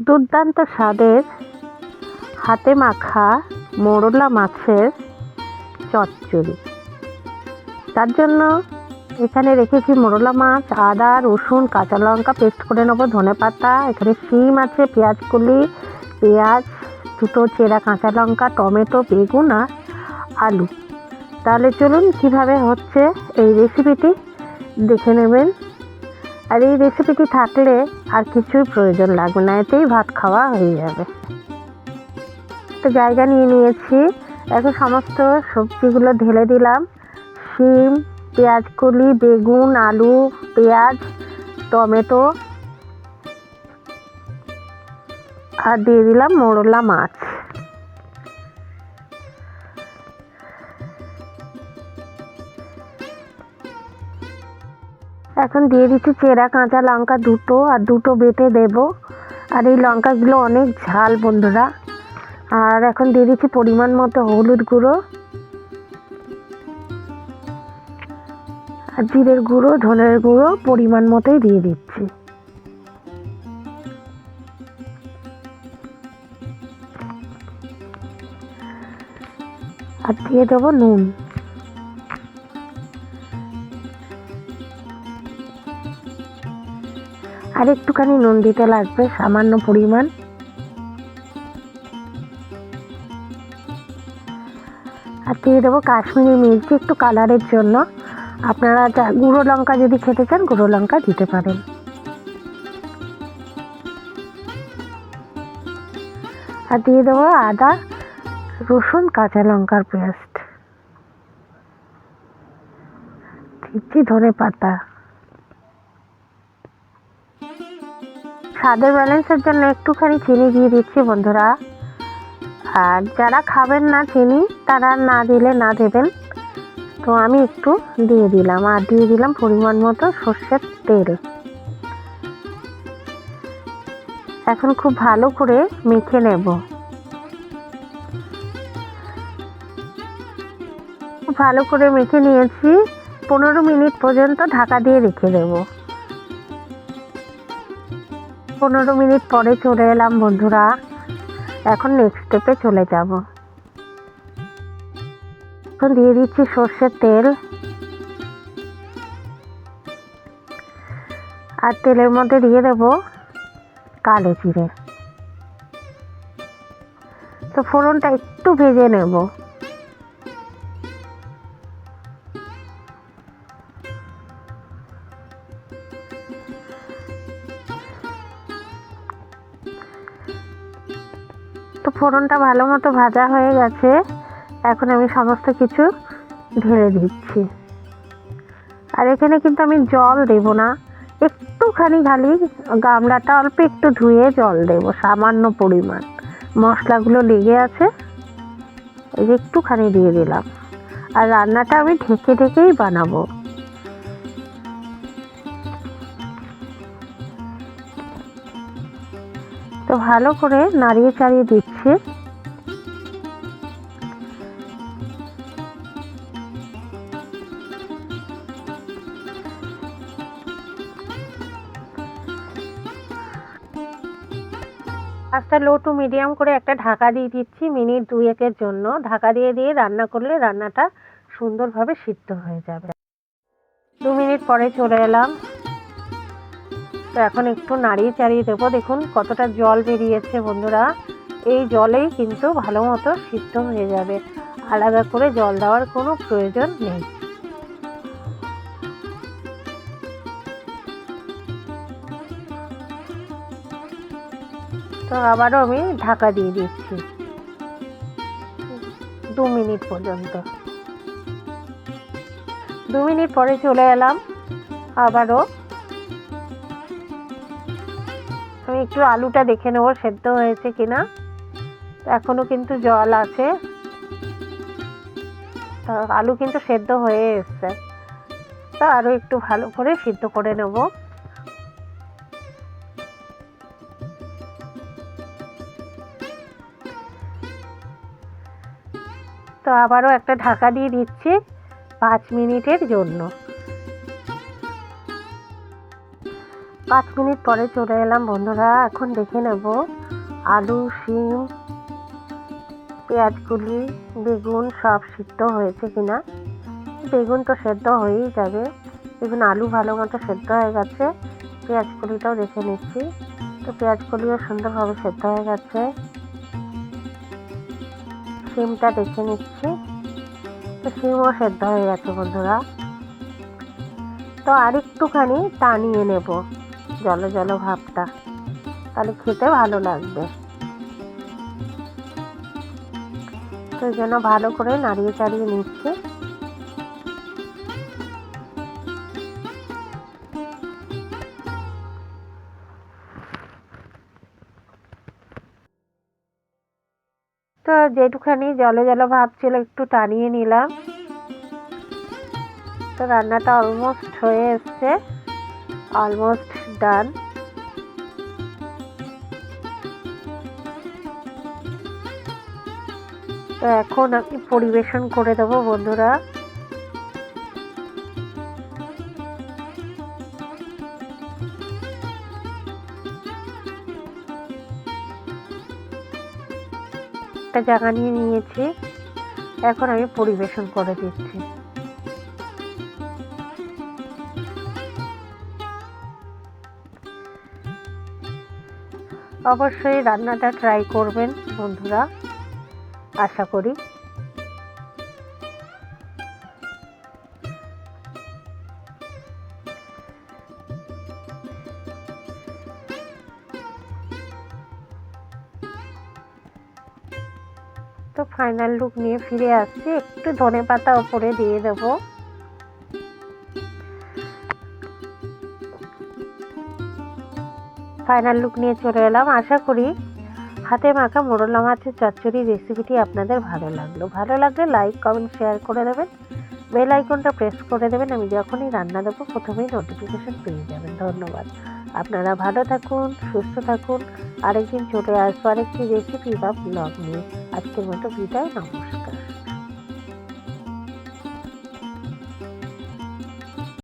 দুর্দান্ত স্বাদের হাতে মাখা মোরলা মাছের চচ্চড়ি। তার জন্য এখানে রেখেছি মোরলা মাছ, আদা, রসুন, কাঁচা লঙ্কা, পেস্ট করে নেব, ধনে পাতা। এখানে শিম আছে, পেঁয়াজ কলি, পেঁয়াজ, দুটো চেরা কাঁচা লঙ্কা, টমেটো, বেগুন আর আলু। তাহলে চলুন কীভাবে হচ্ছে এই রেসিপিটি দেখে নেবেন। আর এই রেসিপিটি থাকলে আর কিছুই প্রয়োজন লাগবে না, এতেই ভাত খাওয়া হয়ে যাবে। তো জায়গা নিয়ে নিয়েছি, এখন সমস্ত সবজিগুলো ঢেলে দিলাম। শিম পেঁয়াজ কলি বেগুন, আলু, পেঁয়াজ, টমেটো আর দিয়ে দিলাম মোরলা মাছ। এখন দিয়ে দিচ্ছি চেরা, কাঁচা লঙ্কা দুটো আর দুটো বেটে দেব। আর এই লঙ্কাগুলো অনেক ঝাল বন্ধুরা। আর এখন দিয়ে দিচ্ছি পরিমাণ মতো হলুদ গুঁড়ো। আর জিরের গুঁড়ো, ধনের গুঁড়ো পরিমাণ মতোই দিয়ে দিচ্ছি। আর দিয়ে দেবো নুন। আর একটুখানি নুন দিতে লাগবে, সামান্য পরিমাণ। আর দিয়ে দেবো কাশ্মীরি মির্চি একটু কালারের জন্য। আপনারা যা, গুঁড়ো লঙ্কা যদি খেতে চান, গুঁড়ো লঙ্কা দিতে পারেন। আর দিয়ে দেবো আদা, রসুন, কাঁচা লঙ্কার পেস্ট। দিচ্ছি ধনে পাতা। স্বাদের ব্যালেন্সের জন্য একটুখানি চিনি দিয়ে দিচ্ছি বন্ধুরা। আর যারা খাবেন না চিনি, তারা না দিলে না দেবেন। তো আমি একটু দিয়ে দিলাম, আর দিয়ে দিলাম পরিমাণ মতো সর্ষের তেল। এখন খুব ভালো করে মেখে নেব। ভালো করে মেখে নিয়েছি, পনেরো মিনিট পর্যন্ত ঢাকা দিয়ে রেখে দেবো। পনেরো মিনিট পরে চলে এলাম, বন্ধুরা। এখন নেক্সট স্টেপে চলে যাব। এখন দিয়ে দিচ্ছি সর্ষের তেল। আর তেলের মধ্যে দিয়ে দেব কালো জিরে। তো ফোড়নটা একটু ভেজে নেব। তো ফোড়নটা ভালো মতো ভাজা হয়ে গেছে। এখন আমি সমস্ত কিছু ঢেলে দিচ্ছি। আর এখানে কিন্তু আমি জল দেব না। একটুখানি খালি গামলাটা অল্প একটু ধুয়ে জল দেব, সামান্য পরিমাণ। মশলাগুলো লেগে আছে। এই যে একটুখানি দিয়ে দিলাম। আর রান্নাটা আমি ঢেকে ঢেকেই বানাবো। তো ভালো করে নাড়িয়ে চাড়িয়ে দিচ্ছি। আস্তে লো টু মিডিয়াম করে একটা ঢাকা দিয়ে দিচ্ছি মিনিট দুয়েকের জন্য। ঢাকা দিয়ে দিয়ে রান্না করলে রান্নাটা সুন্দরভাবে সিদ্ধ হয়ে যাবে। দু মিনিট পরে চলে এলাম। তো এখন একটু নাড়িয়ে চাড়িয়ে দেবো। দেখুন কতটা জল বেরিয়েছে বন্ধুরা। এই জলেই কিন্তু ভালো মতো সিদ্ধ হয়ে যাবে। আলাদা করে জল দেওয়ার কোনো প্রয়োজন নেই। তো আবারও আমি ঢাকা দিয়ে দিচ্ছি। দু মিনিট পর্যন্ত। দু মিনিট পরে চলে এলাম। আবারও একটু আলুটা দেখে নেব, সেদ্ধ হয়েছে কিনা। এখনও কিন্তু জল আছে। তা আলু কিন্তু সেদ্ধ হয়ে এসছে। তা আরও একটু ভালো করে সিদ্ধ করে নেব। তো আবারও একটা ঢাকা দিয়ে দিচ্ছি পাঁচ মিনিটের জন্য। পাঁচ মিনিট পরে চলে এলাম বন্ধুরা, এখন দেখে নেব আলু, শিম, পেঁয়াজগুলি, বেগুন সব সিদ্ধ হয়েছে কিনা। বেগুন তো সেদ্ধ হয়েই যাবে। বেগুন আলু ভালো মতো সেদ্ধ হয়ে গেছে। পেঁয়াজকলিটাও দেখে নিচ্ছি। তো পেঁয়াজকলিও সুন্দরভাবে সেদ্ধ হয়ে গেছে। শিমটা দেখে নিচ্ছি। তো শিমও সেদ্ধ হয়ে গেছে বন্ধুরা। তো আরেকটুখানি টানিয়ে নেব। জলো জলো ভাবটা। তাহলে খেতে ভালো লাগবে। তো জন্য ভালো করে নাড়িয়ে চাড়িয়ে নিচ্ছে। তো যেটুখানি জলে জলে ভাব ছিল একটু টানিয়ে নিলাম। তো রান্নাটা অলমোস্ট হয়ে এসছে। Almost done. তো এখন আমি পরিবেশন করে দেবো বন্ধুরা। একটা জায়গা নিয়ে নিয়েছি। এখন আমি পরিবেশন করে দিচ্ছি। অবশ্যই রান্নাটা ট্রাই করবেন, বন্ধুরা। আশা করি। তো ফাইনাল লুক নিয়ে ফিরে আসছি। একটু ধনে পাতা ওপরে দিয়ে দেবো। ফাইনাল লুক নিয়ে চলে এলাম। আশা করি হাতে মাখা মোরলা মাছের চচ্চড়ি রেসিপিটি আপনাদের ভালো লাগল। ভালো লাগলে লাইক কমেন্ট শেয়ার করে দেবেন। বেল আইকনটা প্রেস করে দেবেন। আমি যখনই রান্না দেবো, প্রথমেই নোটিফিকেশন পেয়ে যাবেন। ধন্যবাদ। আপনারা ভালো থাকুন, সুস্থ থাকুন। আরেকদিন চলে আসব আরেকটি রেসিপি বা ব্লগ নিয়ে। আজকের মতো বিদায়, নমস্কার।